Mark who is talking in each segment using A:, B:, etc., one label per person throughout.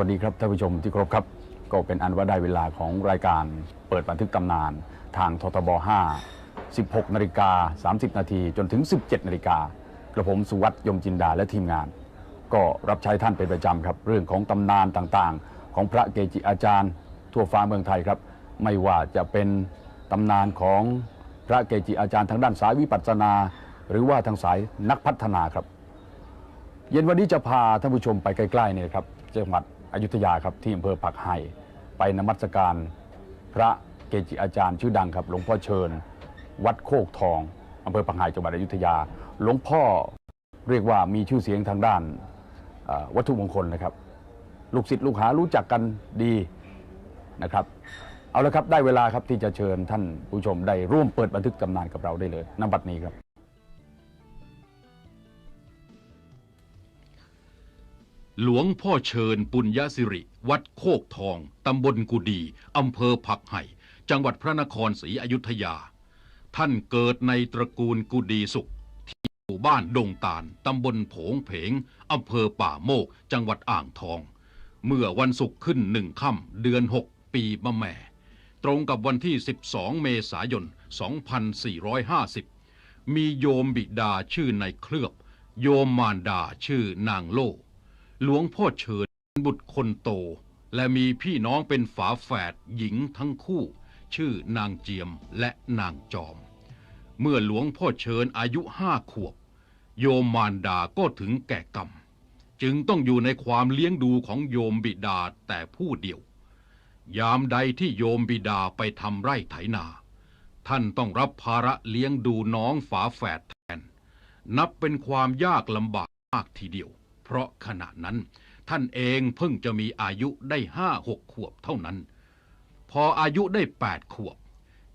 A: วัสดีครับท่านผู้ชมที่เคารพครับ ก็เป็นอันว่าได้เวลาของรายการเปิดบันทึกตำนาน ทางททบ 5 16นาฬิกา30 นาทีจนถึง 17นาฬิกากระผมสุวัสดยมจินดาและทีมงาน ก็รับใช้ท่านเป็นประจำครับ เรื่องของตำนานต่างๆ ของพระเกจิอาจารย์ ทั่วฟ้าเมืองไทยครับ ไม่ว่าจะเป็นตำนานของพระเกจิอาจารย์ทางด้านสายวิปัสสนา หรือว่าทางสายนักพัฒนาครับ เย็นวันนี้จะพาท่านผู้ชมไปใกล้ๆเนี่ยครับจังหวัด อยุธยาครับที่อำเภอปักไห่ไปนมัสการ พระเกจิอาจารย์ชื่อดังครับ หลวงพ่อเชิญ วัดโคกทองอำเภอปักไห่จังหวัดอยุธยา หลวงพ่อเรียกว่ามีชื่อเสียงทางด้านวัตถุมงคลนะครับ ลูกศิษย์ลูกหารู้จักกันดีนะครับ เอาละครับได้เวลาครับที่จะเชิญท่านผู้ชมได้ร่วมเปิดบันทึกตำนานกับเราได้เลยนบัดนี้ครับ
B: หลวงพ่อเชิญปุญญสิริ วัดโคกทอง ตำบลกุดีอำเภอผักไห่ จังหวัดพระนครศรีอยุธยา ท่านเกิดในตระกูลกุดีสุข ที่หมู่บ้านดงตาล ตำบลโผงเพงอำเภอป่าโมก จังหวัดอ่างทอง เมื่อวันศุกร์ขึ้นหนึ่งค่ำเดือน 6 ปีมะแม่ ตรงกับวันที่ 12 เมษายน 2450 มีโยมบิดาชื่อในเคลือบ โยมมารดาชื่อนางโล หลวงพ่อเชิญเป็นบุตรคนโต และมีพี่น้องเป็นฝาแฝดหญิงทั้งคู่ ชื่อนางเจียมและนางจอม เมื่อหลวงพ่อเชิญอายุห้าขวบ โยมมารดาก็ถึงแก่กรรม จึงต้องอยู่ในความเลี้ยงดูของโยมบิดาแต่ผู้เดียว ยามใดที่โยมบิดาไปทำไร่ไถนา ท่านต้องรับภาระเลี้ยงดูน้องฝาแฝดแทน นับเป็นความยากลำบากมากทีเดียว เพราะขณะนั้น ท่านเองเพิ่งจะมีอายุได้ห้าหกขวบเท่านั้น พออายุได้แปดขวบ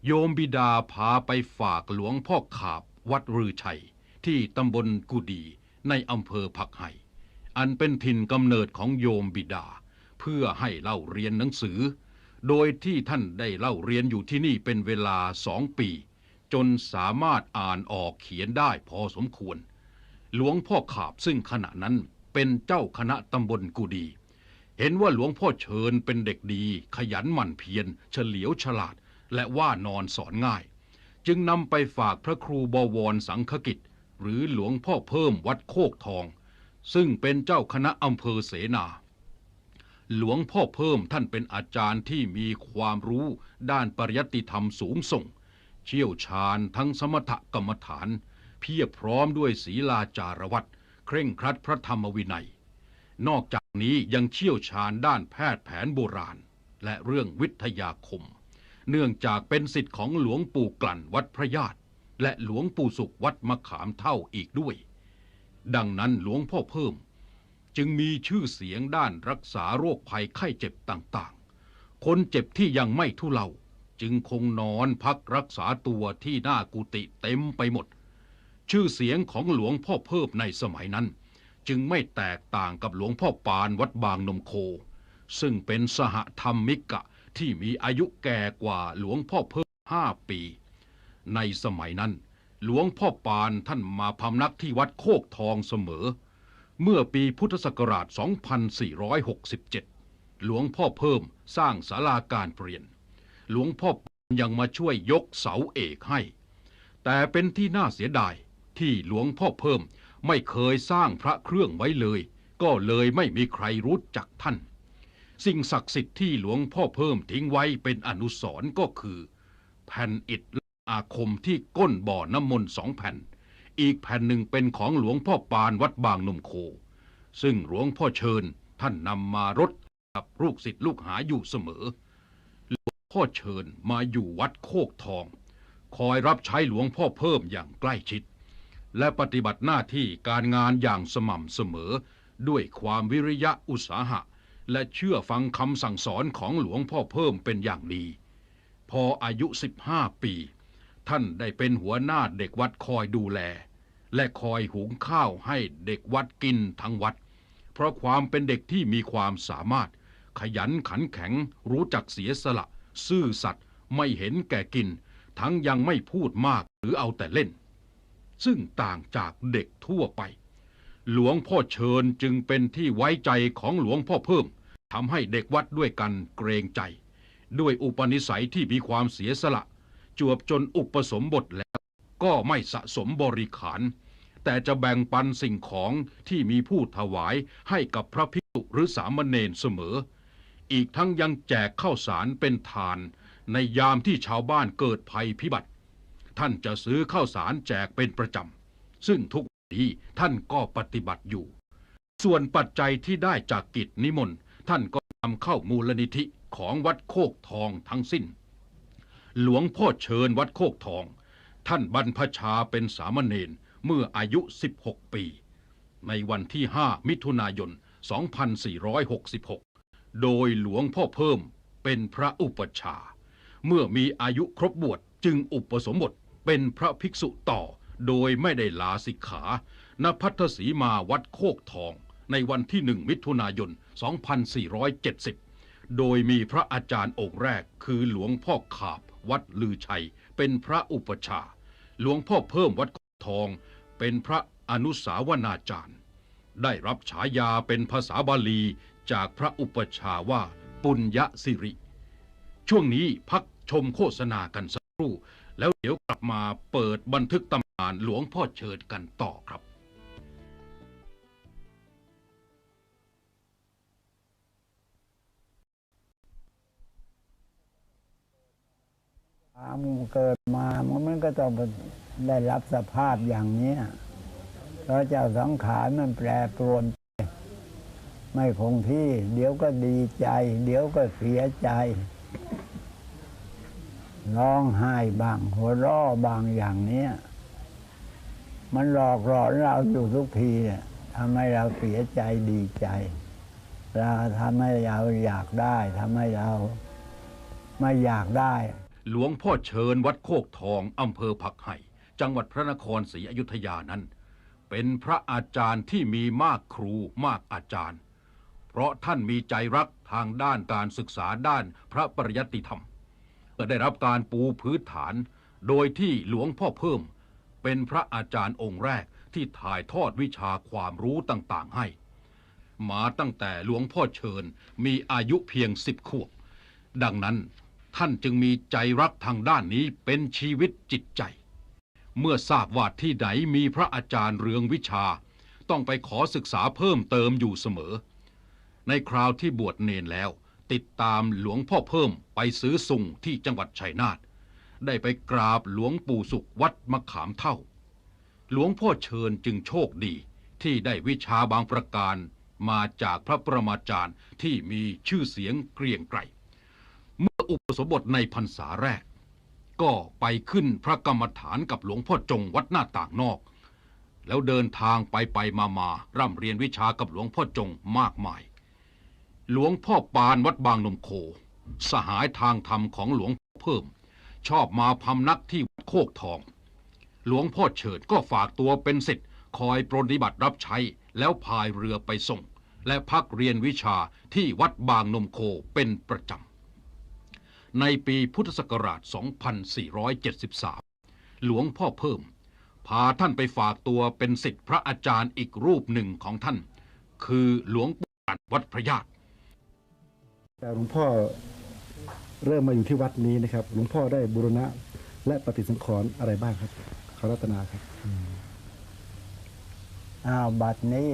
B: โยมบิดาพาไปฝากหลวงพ่อขาบวัดรือชัย ที่ตำบลกุดีในอำเภอผักไห่ อันเป็นถิ่นกำเนิดของโยมบิดา เพื่อให้เล่าเรียนหนังสือ โดยที่ท่านได้เล่าเรียนอยู่ที่นี่เป็นเวลาสองปี จนสามารถอ่านออกเขียนได้พอสมควร หลวงพ่อขาบซึ่งขณะนั้น เป็นเจ้าคณะตำบลกุดี เห็นว่าหลวงพ่อเชิญเป็นเด็กดี ขยันหมั่นเพียรเฉลียวฉลาด และว่านอนสอนง่าย จึงนำไปฝากพระครูบวรสังฆกิจ หรือหลวงพ่อเพิ่มวัดโคกทอง ซึ่งเป็นเจ้าคณะอำเภอเสนา หลวงพ่อเพิ่มท่านเป็นอาจารย์ที่มีความรู้ด้านปริยัติธรรมสูงส่ง เชี่ยวชาญทั้งสมถกรรมฐาน เพียบพร้อมด้วยศีลาจารวัต เคร่งครัดพระธรรมวินัย นอกจากนี้ยังเชี่ยวชาญด้านแพทย์แผนโบราณ และเรื่องวิทยาคม เนื่องจากเป็นสิทธิ์ของหลวงปู่กลั่นวัดพระญาติ และหลวงปู่สุขวัดมะขามเท่าอีกด้วย ดังนั้นหลวงพ่อเพิ่ม จึงมีชื่อเสียงด้านรักษาโรคภัยไข้เจ็บต่างๆ คนเจ็บที่ยังไม่ทุเลาจึงคงนอนพักรักษาตัวที่หน้ากุฏิเต็มไปหมด ชื่อเสียงของหลวงพ่อเพิ่มในสมัยนั้น จึงไม่แตกต่างกับหลวงพ่อปานวัดบางนมโค ซึ่งเป็นสหธรรมิกะที่มีอายุแก่กว่าหลวงพ่อเพิ่มห้าปี ในสมัยนั้น หลวงพ่อปานท่านมาพำนักที่วัดโคกทองเสมอ เมื่อปีพุทธศักราช 2467 หลวงพ่อเพิ่มสร้างศาลาการเปลี่ยน หลวงพ่อปานยังมาช่วยยกเสาเอกให้ แต่เป็นที่น่าเสียดาย ที่หลวงพ่อเพิ่มไม่เคยสร้างพระเครื่องไว้เลย ก็เลยไม่มีใครรู้จักท่าน สิ่งศักดิ์สิทธิ์ที่หลวงพ่อเพิ่มทิ้งไว้เป็นอนุสรณ์ก็คือ แผ่นอิฐอาคมที่ก้นบ่อน้ำมนต์สองแผ่น อีกแผ่นหนึ่งเป็นของหลวงพ่อปานวัดบางนมโค ซึ่งหลวงพ่อเชิญท่านนำมารดกับลูกศิษย์ลูกหาอยู่เสมอ หลวงพ่อเชิญมาอยู่วัดโคกทอง คอยรับใช้หลวงพ่อเพิ่มอย่างใกล้ชิด และปฏิบัติหน้าที่การงานอย่างสม่ำเสมอ ด้วยความวิริยะอุตสาหะ และเชื่อฟังคำสั่งสอนของหลวงพ่อเพิ่มเป็นอย่างดี พออายุ 15 ปี ท่านได้เป็นหัวหน้าเด็กวัดคอยดูแล และคอยหุงข้าวให้เด็กวัดกินทั้งวัด เพราะความเป็นเด็กที่มีความสามารถ ขยันขันแข็ง รู้จักเสียสละ ซื่อสัตย์ไม่เห็นแก่กิน ทั้งยังไม่พูดมากหรือเอาแต่เล่น ซึ่งต่างจากเด็กทั่วไป หลวงพ่อเชิญจึงเป็นที่ไว้ใจของหลวงพ่อเพิ่มทำให้เด็กวัดด้วยกันเกรงใจ ด้วยอุปนิสัยที่มีความเสียสละ จวบจนอุปสมบทแล้วก็ไม่สะสมบริขาร แต่จะแบ่งปันสิ่งของที่มีผู้ถวายให้กับพระภิกษุหรือสามเณรเสมอ อีกทั้งยังแจกข้าวสารเป็นทาน ในยามที่ชาวบ้านเกิดภัยพิบัติ ท่านจะซื้อข้าวสารแจกเป็นประจำ ซึ่งทุกวันนี้ท่านก็ปฏิบัติอยู่ ส่วนปัจจัยที่ได้จากกิจนิมนต์ ท่านก็นำเข้ามูลนิธิของวัดโคกทองทั้งสิ้น หลวงพ่อเชิญวัดโคกทอง ท่านบรรพชาเป็นสามเณรเมื่ออายุ 16 ปี ในวันที่ 5 มิถุนายน 2466 โดยหลวงพ่อเพิ่มเป็นพระอุปชา เมื่อมีอายุครบบวชจึงอุปสมบท เป็นพระภิกษุต่อ โดยไม่ได้ลาสิกขาณพัทธสีมาวัดโคกทอง ในวันที่หนึ่งมิถุนายน 2470 โดยมีพระอาจารย์องค์แรกคือหลวงพ่อขาบวัดลือชัย เป็นพระอุปชา หลวงพ่อเพิ่มวัดโคกทอง เป็นพระอนุสาวนาจารย์ ได้รับฉายาเป็นภาษาบาลีจากพระอุปชาว่าปุญญสิริ ช่วงนี้พักชมโฆษณากันสักครู่ แล้วเดี๋ยวกลับมาเปิดบันทึกตำนานหลวงพ่อเชิดกันต่อครับ
C: ความเกิดมามันก็ต้องได้รับสภาพอย่างนี้เพราะเจ้าสังขารมันแปรปรวนไปไม่คงที่ เดี๋ยวก็ดีใจ เดี๋ยวก็เสียใจ ร้องไห้บาง หัวเราะบางอย่างเนี้ยมันหลอกหลอนเราอยู่ทุกทีเนี่ยทำให้เราเสียใจดีใจเราทำให้เราอยากได้ทำให้เราไม่อยากได้
B: หลวงพ่อเชิญวัดโคกทองอำเภอผักไห่ จังหวัดพระนครศรีอยุธยานั้น เป็นพระอาจารย์ที่มีมากครูมากอาจารย์ เพราะท่านมีใจรักทางด้านการศึกษาด้านพระปริยัติธรรม ก็ได้รับการปูพื้นฐาน โดยที่หลวงพ่อเพิ่ม เป็นพระอาจารย์องค์แรกที่ถ่ายทอดวิชาความรู้ต่างๆให้ มาตั้งแต่หลวงพ่อเชิญมีอายุเพียงสิบขวบ ดังนั้นท่านจึงมีใจรักทางด้านนี้เป็นชีวิตจิตใจ เมื่อทราบว่าที่ไหนมีพระอาจารย์เรืองวิชา ต้องไปขอศึกษาเพิ่มเติมอยู่เสมอ ในคราวที่บวชเนนแล้ว ติดตามหลวงพ่อเพิ่มไปซื้อสุ่งที่จังหวัดชัยนาทได้ไปกราบหลวงปู่สุขวัดมะขามเท่า หลวงพ่อเชิญจึงโชคดีที่ได้วิชาบางประการมาจากพระประมาจารย์ที่มีชื่อเสียงเกรียงไกร เมื่ออุปสมบทในพรรษาแรก ก็ไปขึ้นพระกรรมฐานกับหลวงพ่อจงวัดหน้าต่างนอก แล้วเดินทางไปไปมามาร่ำเรียนวิชากับหลวงพ่อจงมากมาย หลวงพ่อปานวัดบางนมโค สหายทางธรรมของหลวงพ่อเพิ่ม ชอบมาพำนักที่วัดโคกทอง หลวงพ่อเฉิดก็ฝากตัวเป็นศิษย์คอยปรนนิบัติรับใช้แล้วพายเรือไปส่ง และพักเรียนวิชาที่วัดบางนมโคเป็นประจำ ในปีพุทธศักราช 2473 หลวงพ่อเพิ่ม พาท่านไปฝากตัวเป็นศิษย์พระอาจารย์อีกรูปหนึ่งของท่าน คือหลวงปู่วัดพระญาติ
D: หลวงพ่อเริ่มมาอยู่ที่วัดนี้นะครับ หลวงพ่อได้บูรณะ และปฏิสังขรณ์อะไรบ้างครับขอรัตนาครับ
C: อ้าวบัดนี้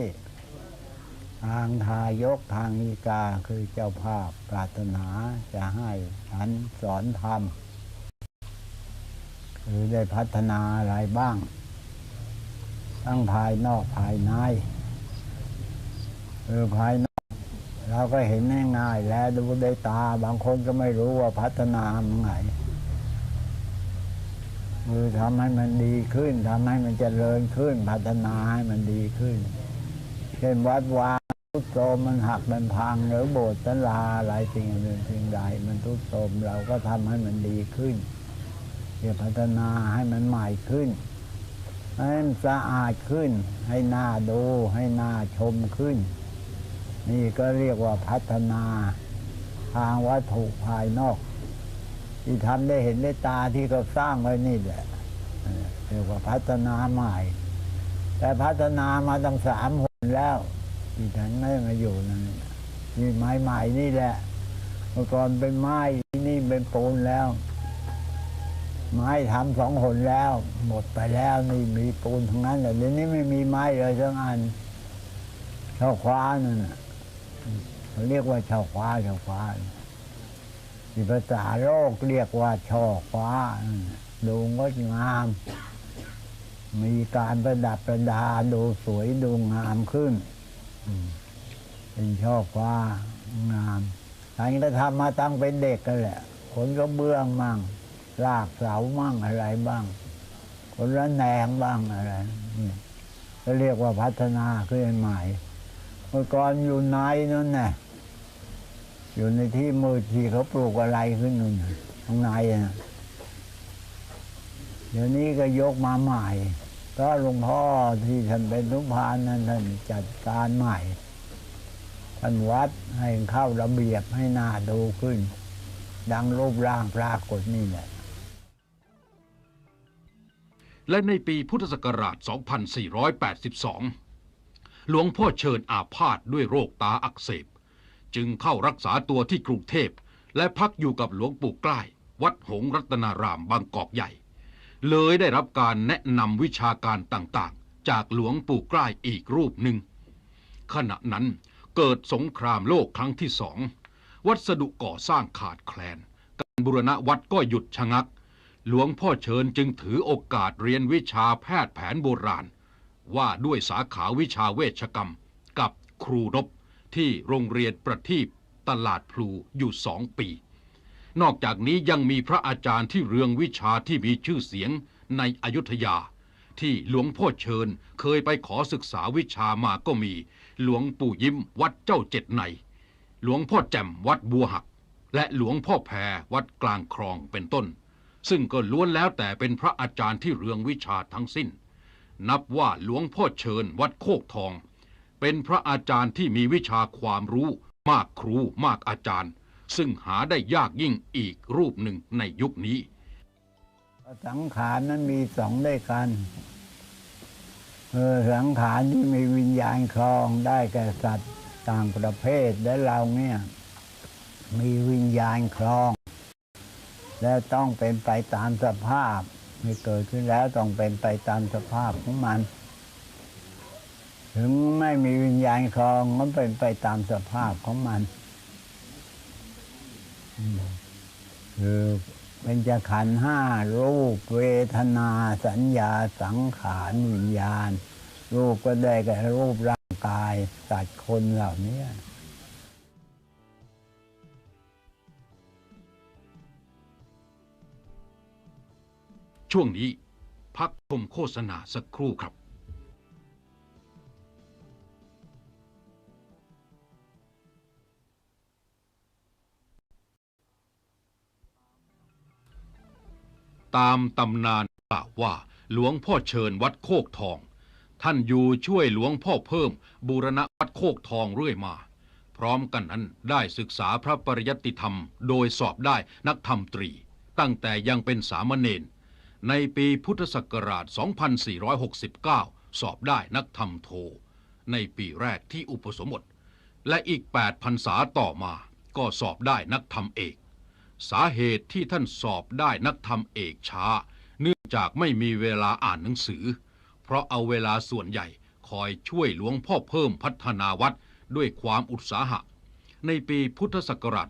C: ทางทายกทางอีกาคือเจ้าภาพปรารถนาจะให้ฉันสอนธรรมคือได้พัฒนาอะไรบ้าง ทั้งภายนอกภายในคือภายนอก เราก็เห็นง่ายๆแล้วดูได้ตา บางคนก็ไม่รู้ว่าพัฒนามันไงคือทำให้มันดีขึ้นทำให้มันเจริญขึ้น พัฒนาให้มันดีขึ้น เช่นวัดวาทุดโทมมันหักมันพังหรือโบสถ์ศาลาอะไรสิ่งหนึ่งสิ่งใดมันทุดโทมเราก็ทำให้มันดีขึ้นจะพัฒนาให้มันใหม่ขึ้น ให้มันสะอาดขึ้น ให้หน้าดูให้หน้าชมขึ้น นี่ก็เรียกว่าพัฒนาทางวัตถุภายนอก ที่ทำได้เห็นได้ตาที่เขาสร้างไว้นี่แหละเรียกว่าพัฒนาใหม่ แต่พัฒนามาตั้งสามหนแล้วที่ฉันไม่มาอยู่นั่นนี่ไม้ใหม่นี่แหละเมื่อก่อนเป็นไม้นี่เป็นปูนแล้ว ไม้ทำสองหนแล้ว หมดไปแล้วนี่มีปูนทั้งนั้นแต่เดี๋ยวนี้ไม่มีไม้เลยทั้งอันเช่าคว้านั่นน่ะ เขาเรียกว่าช่าคว้าช่าคว้าที่ภาษาโลกเรียกว่าช่อคว้าดูงดงาม มีการประดับประดาดูสวยดูงามขึ้นเป็นช่อฟ้างามท่านก็ทำมาตั้งเป็นเด็กกันแหละ คนก็เบื้องมั่งลากเสามั่งอะไรบ้าง คนละแหนงบ้างอะไรก็เรียกว่าพัฒนาขึ้นใหม่ เมื่อก่อนอยู่ในนั่นน่ะอยู่ในที่มืดที่เขาปลูกอะไรขึ้นนู่นข้างในน่ะเดี๋ยวนี้ก็ยกมาใหม่เพราะหลวงพ่อที่ท่านเป็นนุพานนั้นท่านจัดการใหม่ท่านวัดให้เข้าระเบียบให้หน้าดูขึ้น ดังรูปร่างปรากฏนี่แหละ
B: และในปีพุทธศักราช 2482 หลวงพ่อเชิญอาพาธด้วยโรคตาอักเสบ จึงเข้ารักษาตัวที่กรุงเทพ และพักอยู่กับหลวงปู่ใกล้ วัดหงรัตนารามบางกอกใหญ่ เลยได้รับการแนะนำวิชาการต่างๆ จากหลวงปู่ใกล้อีกรูปหนึ่ง ขณะนั้นเกิดสงครามโลกครั้งที่สอง วัสดุก่อสร้างขาดแคลน การบูรณะวัดก็หยุดชะงัก หลวงพ่อเชิญจึงถือโอกาสเรียนวิชาแพทย์แผนโบราณ ว่าด้วยสาขาวิชาเวชกรรม กับครูนบที่โรงเรียนประทีปตลาดพลูอยู่สองปี นอกจากนี้ยังมีพระอาจารย์ที่เรืองวิชาที่มีชื่อเสียงในอยุธยา ที่หลวงพ่อเชิญเคยไปขอศึกษาวิชามาก็มี หลวงปู่ยิ้มวัดเจ้าเจ็ดใน หลวงพ่อแจ่มวัดบัวหัก และหลวงพ่อแพรวัดกลางคลองเป็นต้น ซึ่งก็ล้วนแล้วแต่เป็นพระอาจารย์ที่เรืองวิชาทั้งสิ้น นับว่าหลวงพ่อเชิญวัดโคกทอง เป็นพระอาจารย์ที่มีวิชาความรู้มากครูมากอาจารย์ ซึ่งหาได้ยากยิ่งอีกรูปหนึ่งในยุคนี้
C: สังขารนั้นมีสองด้วยกันเออสังขารที่มีวิญญาณครองได้แก่สัตว์ต่างประเภทและเราเนี่ยมีวิญญาณครอง และต้องเป็นไปตามสภาพ ไม่เกิดขึ้นแล้วต้องเป็นไปตามสภาพของมัน ถึงไม่มีวิญญาณครองก็เป็นไปตามสภาพของมันคือเป็นจะขันห้ารูปเวทนาสัญญาสังขารวิญญาณ รูปก็ได้แก่รูปร่างกายสัตว์คนเหล่านี้
B: ช่วงนี้พักชมโฆษณาสักครู่ครับ ตามตำนานกล่าวว่า หลวงพ่อเชิญวัดโคกทอง ท่านอยู่ช่วยหลวงพ่อเพิ่ม บูรณะวัดโคกทองเรื่อยมา พร้อมกันนั้นได้ศึกษาพระปริยัติธรรม โดยสอบได้นักธรรมตรี ตั้งแต่ยังเป็นสามเณร ในปีพุทธศักราช 2469 สอบได้นักธรรมโท ในปีแรกที่อุปสมบท และอีก 8 พรรษาต่อมาก็สอบได้นักธรรมเอก สาเหตุที่ท่านสอบได้นักธรรมเอกช้า เนื่องจากไม่มีเวลาอ่านหนังสือ เพราะเอาเวลาส่วนใหญ่คอยช่วยหลวงพ่อเพิ่มพัฒนาวัดด้วยความอุตสาหะ ในปีพุทธศักราช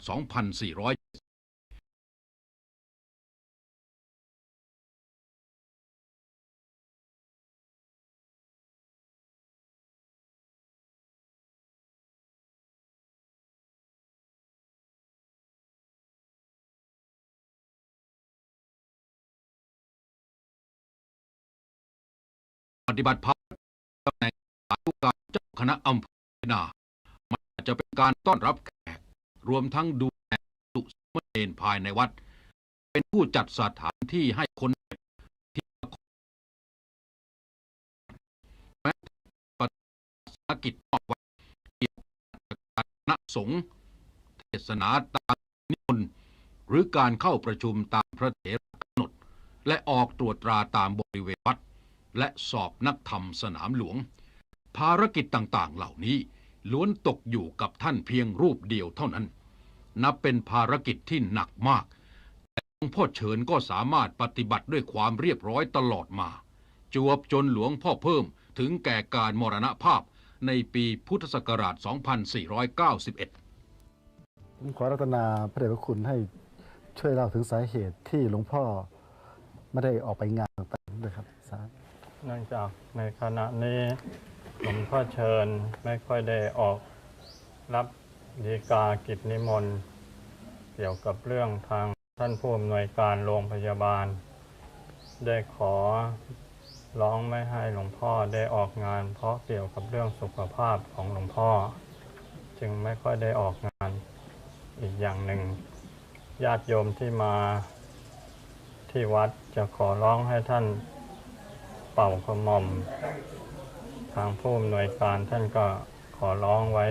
B: ปฏิบัติภารตำแหน่งสาธุการเจ้าคณะอำเภอนามันาจะเป็นการต้อนรับแขก รวมทั้งดูแลสุสามเณรภายในวัด เป็นผู้จัดสถานที่ให้คนที่แม้ปฏิบัติภารกิจนอกวัดเกี่ยวกับการคณะสงฆ์เทศนาตามนิมนต์หรือการเข้าประชุมตามพระเถรกำหนด และออกตรวจตราตามบริเวณวัด และสอบนักธรรมสนามหลวง ภารกิจต่างๆ เหล่านี้ล้วนตกอยู่กับท่านเพียงรูปเดียวเท่านั้น นับเป็นภารกิจที่หนักมาก แต่หลวงพ่อเฉินก็สามารถปฏิบัติด้วยความเรียบร้อยตลอดมา จวบจนหลวงพ่อเพิ่มถึงแก่การมรณภาพในปีพุทธศักราช 2491
D: ผมขอรัตนาพระเดชพระคุณให้ช่วยเล่าถึงสาเหตุที่หลวงพ่อไม่ได้ออกไปงานต่างๆด้วยครับสาธุ
E: เนื่องจากในขณะนี้หลวงพ่อเชิญไม่ค่อยได้ออกรับดีกากิจนิมนต์เกี่ยวกับเรื่องทางท่านผู้อำนวยการโรงพยาบาล ได้ขอร้องไม่ให้หลวงพ่อได้ออกงาน เพราะเกี่ยวกับเรื่องสุขภาพของหลวงพ่อ จึงไม่ค่อยได้ออกงานอีกอย่างหนึ่ง ญาติโยมที่มาที่วัดจะขอร้องให้ท่าน เป่าขมอม ทางผู้อำนวยการท่านก็ขอร้องไว้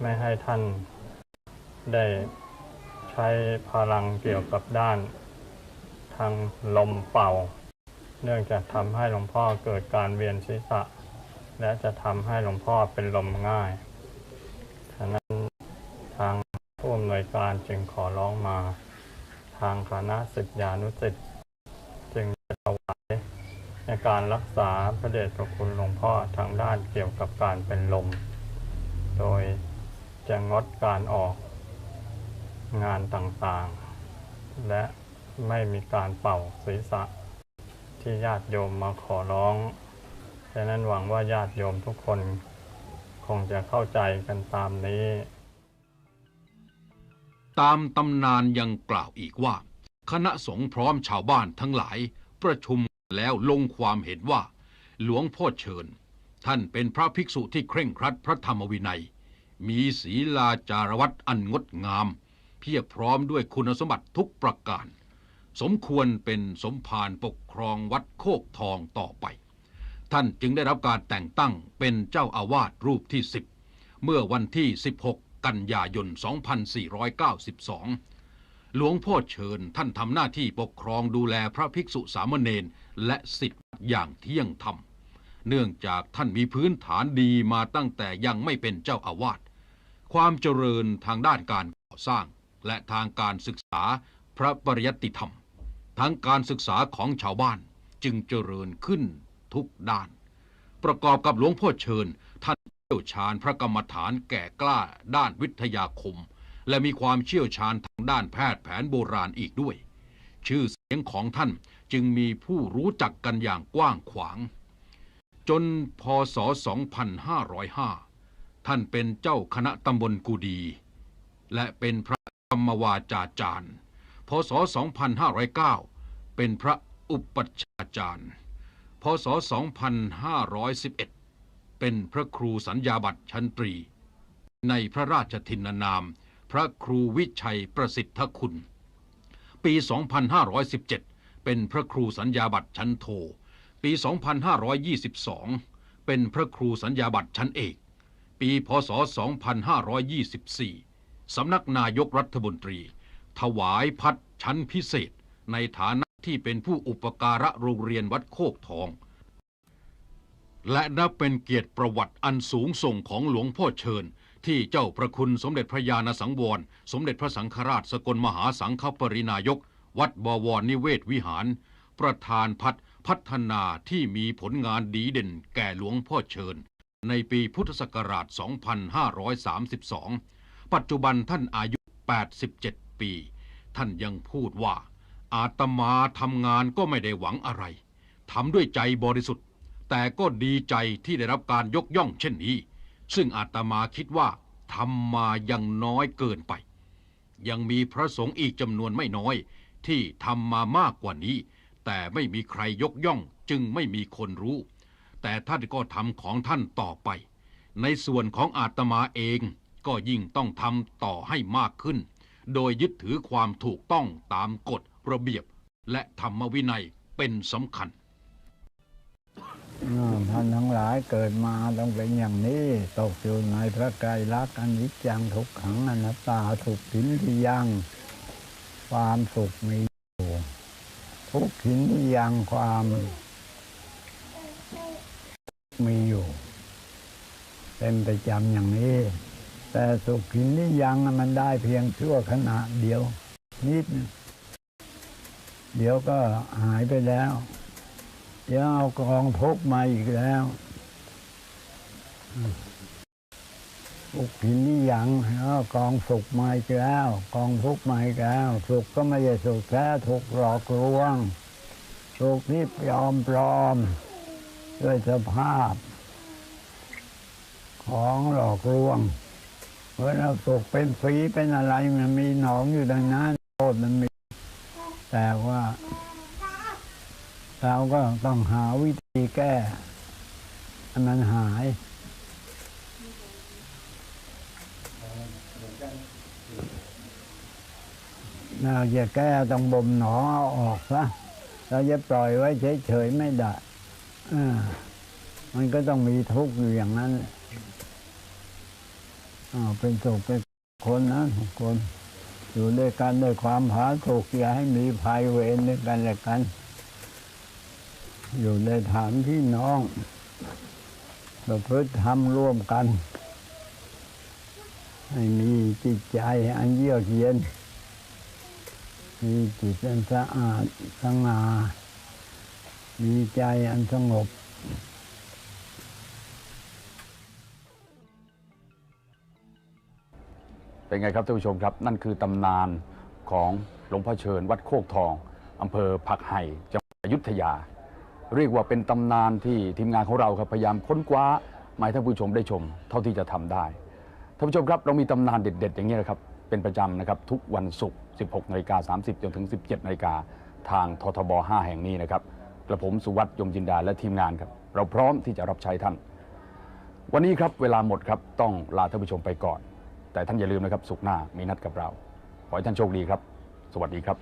E: ไม่ให้ท่านได้ใช้พลังเกี่ยวกับด้าน ทางลมเป่า เนื่องจากทำให้หลวงพ่อเกิดการเวียนศีรษะ และจะทำให้หลวงพ่อเป็นลมง่ายฉะนั้นทางผู้อำนวยการจึงขอร้องมา ทางคณะสิทธิานุสิทธิ์จึงจะถวาย ในการรักษาพระเดชพระคุณหลวงพ่อทางด้านเกี่ยวกับการเป็นลม โดยจะงดการออกงานต่างๆ และไม่มีการเป่าศีรษะ ที่ญาติโยมมาขอร้องฉะนั้นหวังว่าญาติโยมทุกคนคงจะเข้าใจกันตามนี้
B: ตามตำนานยังกล่าวอีกว่า คณะสงฆ์พร้อมชาวบ้านทั้งหลายประชุม แล้วลงความเห็นว่า หลวงพ่อเชิญ ท่านเป็นพระภิกษุที่เคร่งครัดพระธรรมวินัย มีศีลาจารวัตอันงดงาม เพียบพร้อมด้วยคุณสมบัติทุกประการ สมควรเป็นสมภารปกครองวัดโคกทองต่อไป ท่านจึงได้รับการแต่งตั้งเป็นเจ้าอาวาสรูปที่10เมื่อวันที่ 16 กันยายน 2492 หลวงพ่อเชิญท่านทำหน้าที่ปกครองดูแลพระภิกษุสามเณร และสิทธิ์อย่างเที่ยงธรรม เนื่องจากท่านมีพื้นฐานดีมาตั้งแต่ยังไม่เป็นเจ้าอาวาส ความเจริญทางด้านการก่อสร้าง และทางการศึกษาพระปริยัติธรรม ทั้งการศึกษาของชาวบ้านจึงเจริญขึ้นทุกด้าน ประกอบกับหลวงพ่อเชิญท่านเชี่ยวชาญพระกรรมฐานแก่กล้าด้านวิทยาคม และมีความเชี่ยวชาญทางด้านแพทย์แผนโบราณอีกด้วย ชื่อเสียงของท่านจึงมีผู้รู้จักกันอย่างกว้างขวาง จนพศ 2505 ท่านเป็นเจ้าคณะตำบลกูดี และเป็นพระธรรมวาจาจารย์ พศ 2509 เป็นพระอุปัชฌาจารย์ พศ 2511 เป็นพระครูสัญญาบัตรชั้นตรี ในพระราชทินนาม พระครูวิชัยประสิทธคุณ ปี 2517 เป็นพระครูสัญญาบัตรชั้นโท ปี 2522 เป็นพระครูสัญญาบัตรชั้นเอก ปีพศ 2524 สำนักนายกรัฐมนตรี ถวายพัดชั้นพิเศษ ในฐานะที่เป็นผู้อุปการะโรงเรียนวัดโคกทอง และนับเป็นเกียรติประวัติอันสูงส่งของหลวงพ่อเชิญ ที่เจ้าประคุณสมเด็จพระญาณสังวร สมเด็จพระสังฆราชสกลมหาสังฆปรินายก วัดบวรนิเวศวิหาร ประธานพัฒพัฒนาที่มีผลงานดีเด่นแก่หลวงพ่อเชิญ ในปีพุทธศักราช 2532 ปัจจุบันท่านอายุ 87 ปี ท่านยังพูดว่า อาตมาทำงานก็ไม่ได้หวังอะไรทำด้วยใจบริสุทธิ์ แต่ก็ดีใจที่ได้รับการยกย่องเช่นนี้ ซึ่งอาตมาคิดว่าทำมายังน้อยเกินไป ยังมีพระสงฆ์อีกจำนวนไม่น้อย ที่ทำมามากกว่านี้ แต่ไม่มีใครยกย่องจึงไม่มีคนรู้ แต่ท่านก็ทำของท่านต่อไป ในส่วนของอาตมาเองก็ยิ่งต้องทำต่อให้มากขึ้น โดยยึดถือความถูกต้องตามกฎระเบียบ และธรรมวินัยเป็นสำคัญ
C: ท่านทั้งหลายเกิดมาต้องเป็นอย่างนี้ ตกอยู่ในพระไตรลักษณ์อนิจจังทุกขังอนัตตาสุขขินที่ยัง ความสุขมีอยู่ทุกขินที่ยังความมีอยู่เป็นประจำอย่างนี้ แต่สุขินนี่ยังมันได้เพียงชั่วขณะเดียวนิด เดี๋ยวก็หายไปแล้ว ยวเอากองทุกมาอีกแล้วสุขินนี่ยังแล้วกองสุขมาอีกแล้วกองทุกมาอีกแล้วสุขก็ไม่ใช่สุขแท้ถูกหลอกลวงสุขนี่ปลอมปลอม ด้วยสภาพ ของหลอกลวงเพราะเราสุขเป็นฝีเป็นอะไรมันมีหนองอยู่ดังนั้นโทษมันมี แต่ว่า เราก็ต้องหาวิธีแก้ให้มันหายน่าจะแก้ต้องบ่มหนอเอาออกซะเราจะปล่อยไว้เฉยๆไม่ได้มันก็ต้องมีทุกข์อยู่อย่างนั้นเป็นสุขเป็นคนนะทุกคน อยู่ด้วยกันด้วยความผาสุกอย่าให้มีภัยเวรด้วยกันและกัน อยู่ในฐานพี่น้องประพฤติทำร่วมกัน ให้มีจิตใจอันเยือกเย็น มีจิตอันสะอาดสง่ามีใจอันสงบ
A: เป็นไงครับท่านผู้ชมครับ นั่นคือตำนานของหลวงพ่อเชิญวัดโคกทองอำเภอผักไห่จังหวัดอยุธยา เรียกว่าเป็นตำนานที่ทีมงานของเราครับพยายามค้นคว้ามาให้ท่านผู้ชมได้ชม เท่าที่จะทำได้ท่านผู้ชมครับเรามีตำนานเด็ด ๆ อย่างนี้นะครับเป็นประจำนะครับทุกวันศุกร์ 16นาฬิกา30 จนถึง 17นาฬิกาทางททบ 5 แห่งนี้นะครับกระผมสุวัสด์ยมจินดาและทีมงานครับเราพร้อมที่จะรับใช้ท่าน วันนี้ครับเวลาหมดครับต้องลาท่านผู้ชมไปก่อน แต่ท่านอย่าลืมนะครับสุขหน้ามีนัดกับเรา ขอให้ท่านโชคดีครับ สวัสดีครับ